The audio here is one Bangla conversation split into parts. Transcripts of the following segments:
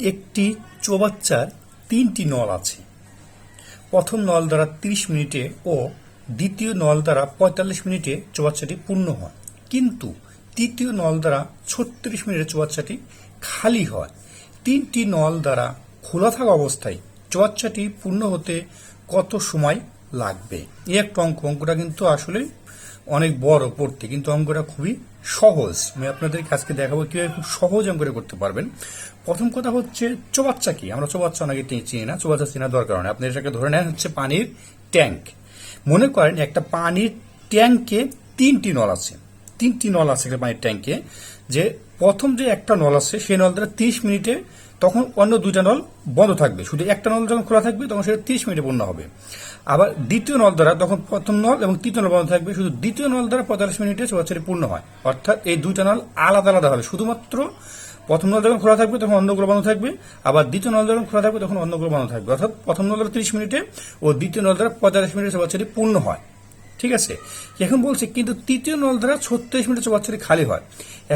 একটি চৌবাচ্চার তিনটি নল আছে। প্রথম নল দ্বারা 30 মিনিটে ও দ্বিতীয় নল দ্বারা পঁয়তাল্লিশ মিনিটে চৌবাচ্চাটি পূর্ণ হয়। কিন্তু তৃতীয় নল দ্বারা ছত্রিশ মিনিটে চৌবাচ্চাটি খালি হয়। তিনটি নল দ্বারা খোলা থাকা অবস্থায় চৌবাচ্চাটি পূর্ণ হতে কত সময় লাগবে? এই একটা অঙ্ক, অঙ্কটা কিন্তু আসলে অনেক বড় পড়তে, কিন্তু অঙ্কটা খুবই সহজ। আমি আপনাদেরকে আজকে দেখাবো কীভাবে খুব সহজ করে করতে পারবেন। প্রথম কথা হচ্ছে, চোবাচ্চা কি? আমরা চোবাচ্চা অনেকে চিনি না, চোবাচ্চা চেনার দরকার নেই আপনি এটাকে ধরে নেন, হচ্ছে পানির ট্যাঙ্ক। মনে করেন একটা পানির ট্যাঙ্কে তিনটি নল আছে। তিনটি নল আছে পানির ট্যাঙ্কে যে প্রথম যে একটা নল আছে, সেই নল দ্বারা তিরিশ মিনিটে তখন অন্য দুইটা নল বন্ধ থাকবে। শুধু একটা নল যখন খোলা থাকবে, তখন সেটা তিরিশ মিনিটে পূর্ণ হবে। আবার দ্বিতীয় নল দ্বারা তখন প্রথম নল এবং তৃতীয় নল বন্ধ থাকবে, শুধু দ্বিতীয় নল দ্বারা পঁয়তাল্লিশ মিনিটে চৌবাচ্চাটি পূর্ণ হয়। অর্থাৎ এই দুইটা নল আলাদা আলাদা হবে। শুধুমাত্র প্রথম নল যখন খোলা থাকবে, তখন অন্যগুলো বন্ধ থাকবে। আবার দ্বিতীয় নল যখন খোলা থাকবে, তখন অন্যগুলো বন্ধ থাকবে। অর্থাৎ প্রথম নল দ্বারা তিরিশ মিনিটে ও দ্বিতীয় নল দ্বারা পঁয়তাল্লিশ মিনিটে চৌবাচ্চাটি পূর্ণ হয়। ঠিক আছে? এখন বলছে, কিন্তু তৃতীয় নল দ্বারা ছত্রিশ মিটার চৌবাচ্চাটি খালি হয়।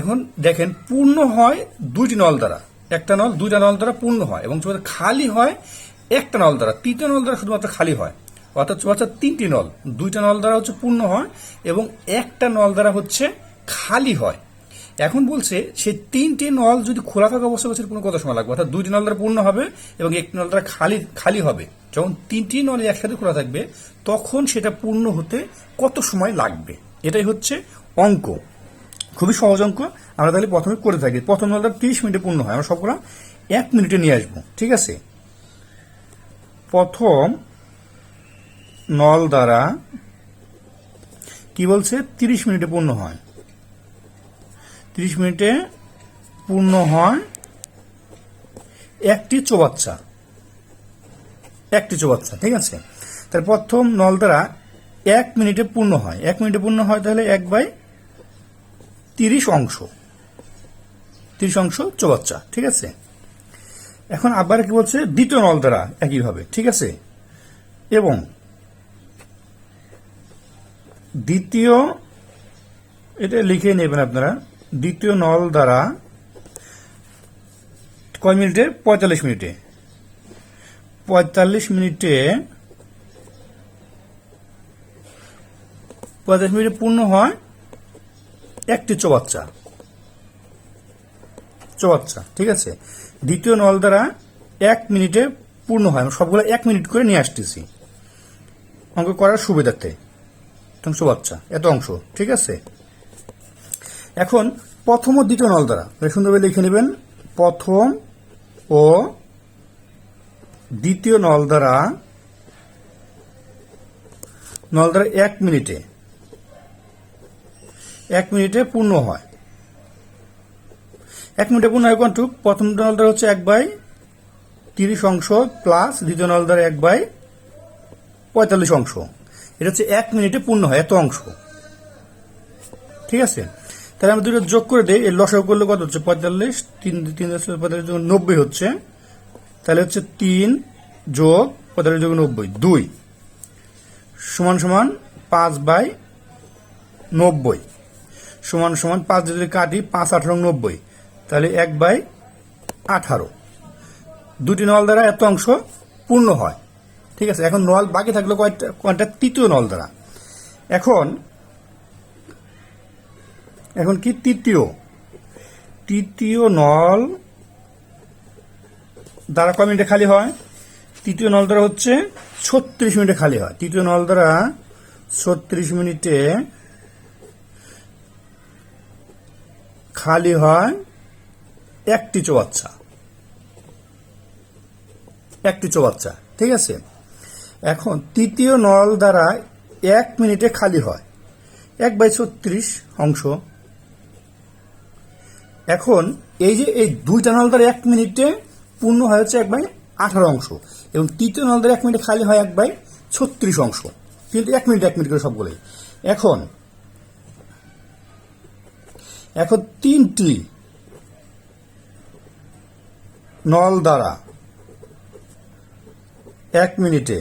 এখন দেখেন, পূর্ণ হয় দুইটি নল দ্বারা একটা নল, দুইটা নল দ্বারা পূর্ণ হয় এবং খালি হয় একটা নল দ্বারা তৃতীয় নল দ্বারা শুধুমাত্র খালি হয়, অর্থাৎ চৌবাচ্চার তিনটি নল। দুইটা নল দ্বারা হচ্ছে পূর্ণ হয় এবং একটা নল দ্বারা হচ্ছে খালি হয়। এখন বলছে সে তিনটি নল যদি খোলা থাকা অবস্থা হচ্ছে কোনো কত সময় লাগবে। অর্থাৎ দুইটি নল দ্বারা পূর্ণ হবে এবং একটি নল দ্বারা খালি খালি হবে। যখন তিনটি নল একসাথে খোলা থাকবে, তখন সেটা পূর্ণ হতে কত সময় লাগবে? এটাই হচ্ছে অঙ্ক। খুবই সহজ অঙ্ক। আমরা তাহলে প্রথমে করে থাকি। প্রথম নল দ্বারা তিরিশ মিনিটে পূর্ণ হয়। আমরা সবগুলো এক মিনিটে নিয়ে আসব। ঠিক আছে? প্রথম নল দ্বারা কি বলছে? তিরিশ মিনিটে পূর্ণ হয়। তিরিশ মিনিটে পূর্ণ হয় একটি চোবাচ্চা একটি চোবাচ্চা ঠিক আছে? তাহলে প্রথম নল দ্বারা এক মিনিটে পূর্ণ হয়। এক মিনিটে পূর্ণ হয় তাহলে এক বাই তিরিশ অংশ। তিরিশ অংশ চোবাচ্চা ঠিক আছে? এখন আবার কি বলছে? দ্বিতীয় নল দ্বারা একইভাবে, ঠিক আছে? এবং দ্বিতীয়, এটা লিখে নেবেন আপনারা। দ্বিতীয় নল দ্বারা কয় মিনিটে? পঁয়তাল্লিশ মিনিটে। পঁয়তাল্লিশ মিনিটে পঁয়তাল্লিশ মিনিটে পূর্ণ হয় একটি চোবাচ্চা। চোবাচ্চা, ঠিক আছে? দ্বিতীয় নল দ্বারা এক মিনিটে পূর্ণ হয়। আমি সবগুলো এক মিনিট করে নিয়ে আসতেছি। অঙ্ক করার সুবিধার্থে। অংশ বাচ্চা এত অংশ, ঠিক আছে? এখন প্রথম ও দ্বিতীয় নল দ্বারা। সুন্দরভাবে লিখে নেবেন, প্রথম ও দ্বিতীয় নল দ্বারা নল দ্বারা এক মিনিটে এক মিনিটে পূর্ণ হয়। এক মিনিটে পূর্ণ হয় কোনটুক? প্রথম নল দ্বারা হচ্ছে এক বাই তিরিশ অংশ প্লাস দ্বিতীয় নল দ্বারা এক বাই পঁয়তাল্লিশ অংশ। এটা হচ্ছে এক মিনিটে পূর্ণ হয়, এত অংশ। ঠিক আছে? তাহলে আমরা দুটো যোগ করে দিই। এর লসাগু করলে কত হচ্ছে? পঁয়তাল্লিশ। তিন তিন পঁয়তাল্লিশ যোগ নব্বই হচ্ছে। তাহলে হচ্ছে তিন যোগ পঁয়তাল্লিশ যোগ নব্বই, দুই। সমান সমান পাঁচ বাই নব্বই। সমান সমান পাঁচ যদি কাটি পাঁচ, আঠারো, নব্বই, তাহলে এক বাই আঠারো। দুটি নল দ্বারা এত অংশ পূর্ণ হয়। ঠিক আছে? এখন নল বাকি থাকল কয়টা? কয়টা? তৃতীয় নল দ্বারা। এখন এখন কি তৃতীয়? তৃতীয় নল, দ্বারা কয় মিনিটে খালি হয়? তৃতীয় নল দ্বারা হচ্ছে ছত্রিশ মিনিটে খালি হয়। তৃতীয় নল দ্বারা ছত্রিশ মিনিটে খালি হয় একটি চৌবাচ্চা একটি চৌবাচ্চা ঠিক আছে? এখন তৃতীয় নল দ্বারা এক মিনিটে খালি হয়। এক বাই ছত্রিশ অংশ। এখন এই যে এই দুইটা দ্বারা এক মিনিটে পূর্ণ হয় হচ্ছে এক বাই আঠারো অংশ এবং তৃতীয় দ্বারা এক মিনিটে খালি হয় এক বাই ছত্রিশ অংশ। কিন্তু এক মিনিট এক মিনিট করে সবগুলোই। এখন এখন তিনটি নল দ্বারা এক মিনিটে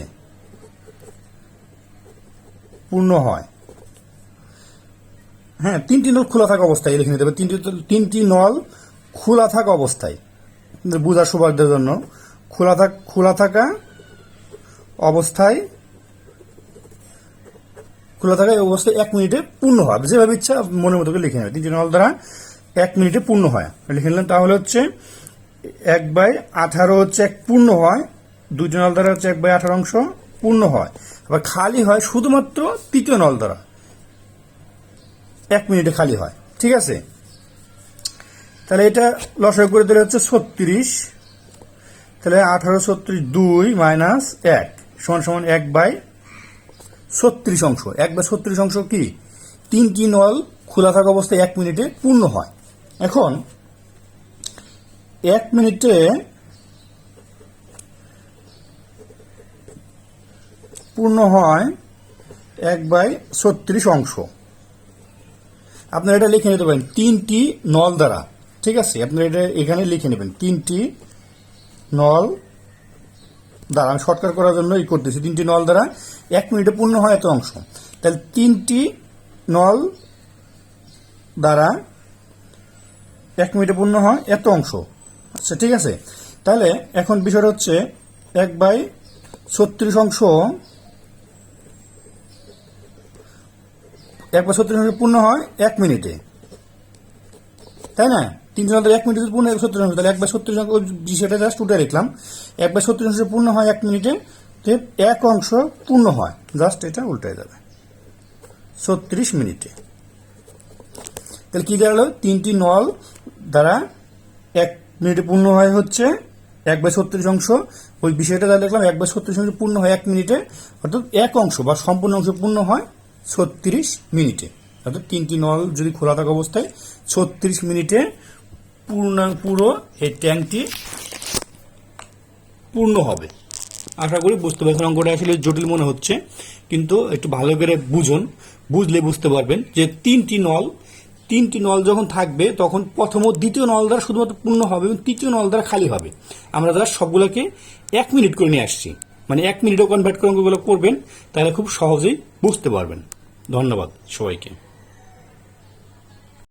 পূর্ণ হয়। হ্যাঁ তিনটি নল খোলা থাকা অবস্থায় লিখে নিতে হবে। তিনটি তিনটি নল খোলা থাকা অবস্থায়, বোঝার সুবিধার জন্য। খোলা থাক খোলা থাকা অবস্থায়, খোলা থাকা অবস্থায় এক মিনিটে পূর্ণ হয়। যেভাবে ইচ্ছা মনের মতো করে লিখে নেবে তিনটি নল দ্বারা এক মিনিটে পূর্ণ হয়। লিখে নিলেন, তাহলে হচ্ছে এক বাই আঠারো হচ্ছে এক পূর্ণ হয়। দুইটি নল দ্বারা হচ্ছে এক বাই আঠারো অংশ পূর্ণ হয়। আবার খালি হয় শুধুমাত্র তৃতীয় নল দ্বারা। এক মিনিটে খালি হয়। ঠিক আছে? তাহলে এটা লসাগু করে দিলে হচ্ছে ছত্রিশ। তাহলে আঠারো ছত্রিশ দুই মাইনাস এক সমান সমান এক বাই ছত্রিশ অংশ। এক বাই ছত্রিশ অংশ কি? তিনটি নল খোলা থাকা অবস্থায় এক মিনিটে পূর্ণ হয়। এখন এক মিনিটে পূর্ণ হয় এক বাই ছত্রিশ অংশ। আপনারা এটা লিখে নিতে পারেন, তিনটি নল দ্বারা। ঠিক আছে? আপনারা এটা এখানে লিখে নেবেন, তিনটি নল দ্বারা। আমি শর্টকাট করার জন্য এই করতেছি, তিনটি নল দ্বারা। এক মিনিটে পূর্ণ হয় এত অংশ। তাহলে তিনটি নল দ্বারা এক মিনিটে পূর্ণ হয় এত অংশ। আচ্ছা ঠিক আছে? তাহলে এখন বিষয়টা হচ্ছে এক বাই ছত্রিশ অংশ এক বাই ছত্রিশ অংশ পূর্ণ হয় এক মিনিটে। তাই না? তিনজন আমাদের এক মিনিটে পূর্ণ এক সত্তর অংশ তাহলে এক বাই ছত্রিশ অংশ ওই বিষয়টা জাস্ট উঠে লিখলাম এক বাই ছত্রিশ অংশ পূর্ণ হয় এক মিনিটে এক অংশ পূর্ণ হয়। জাস্ট এটা উল্টে যাবে। ছত্রিশ মিনিটে। তাহলে কি দাঁড়াল? তিনটি নল দ্বারা এক মিনিটে পূর্ণ হয় হচ্ছে এক বাই ছত্রিশ অংশ। ওই বিষয়টা দেখলাম এক বাই ছত্রিশ অংশ পূর্ণ হয় এক মিনিটে। অর্থাৎ এক অংশ বা সম্পূর্ণ অংশ পূর্ণ হয় ছত্রিশ মিনিটে। অর্থাৎ তিনটি নল যদি খোলা থাকা অবস্থায়, ছত্রিশ মিনিটে পূর্ণ, পুরো এই ট্যাঙ্কটি পূর্ণ হবে। আশা করি বুঝতে পারছেন অঙ্কটা। আসলে জটিল মনে হচ্ছে, কিন্তু একটু ভালো করে বুঝুন, বুঝলে বুঝতে পারবেন যে তিনটি নল তিনটি নল যখন থাকবে, তখন প্রথম ও দ্বিতীয় নল দ্বারা শুধুমাত্র পূর্ণ হবে এবং তৃতীয় নল দ্বারা খালি হবে। আমরা দ্বারা সবগুলোকে এক মিনিট করে নিয়ে আসছি। মানে এক মিনিটও কনভার্ট করে অঙ্কগুলো করবেন তাহলে খুব সহজেই বুঝতে পারবেন। ধন্যবাদ সবাইকে।